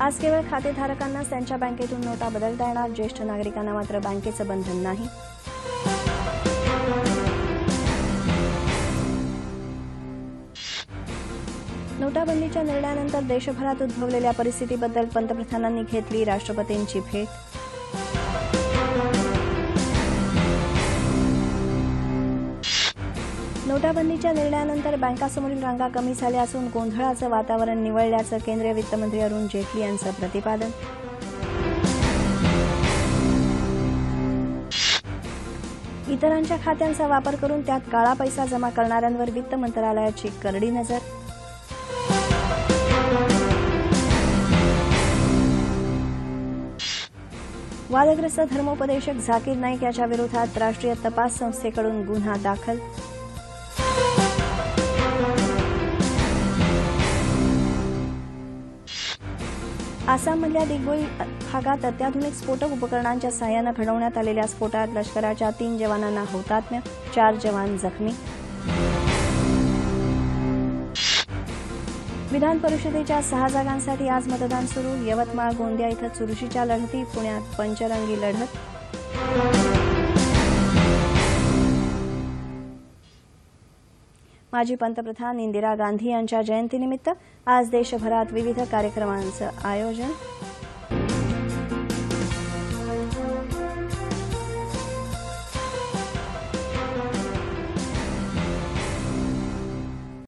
आज केवळ खातेधारकांनाच त्यांच्या बँकेतून नोटा बदलता येणार ज्येष्ठ नागरिकांना मात्र बँकेचं बंधन नाही. नोटाबंदीच्या निर्णयानंतर देशभरात उद्भवलेल्या परिस्थितीबद्दल पंतप्रधानांनी घेतली राष्ट्रपतींची भेट. नोटाबंदीच्या निर्णयानंतर बँकासमोरील रांगा कमी झाल्या असून गोंधळाचं वातावरण निवळल्याचं केंद्रीय वित्तमंत्री अरुण जेटली यांचं प्रतिपादन. इतरांच्या खात्यांचा वापर करून त्यात काळा पैसा जमा करणाऱ्यांवर वित्त मंत्रालयाची करडी नजर. वादग्रस्त धर्मोपदेशक झाकीर नाईक याच्या विरोधात राष्ट्रीय तपास संस्थेकडून गुन्हा दाखल. आसाममधल्या दिग्बोई भागात अत्याधुनिक स्फोटक उपकरणांच्या सहाय्यानं घडवण्यात आलेल्या स्फोटात लष्कराच्या तीन जवानांना हौतात्म्य चार जवान जखमी. विधान परिषदेच्या सहा जागांसाठी आज मतदान सुरू. यवतमाळ गोंदिया इथं चुरशीच्या लढती पुण्यात पंचरंगी लढत. माजी पंतप्रधान इंदिरा गांधी यांच्या जयंतीनिमित्त आज देशभरात विविध कार्यक्रमांचं आयोजन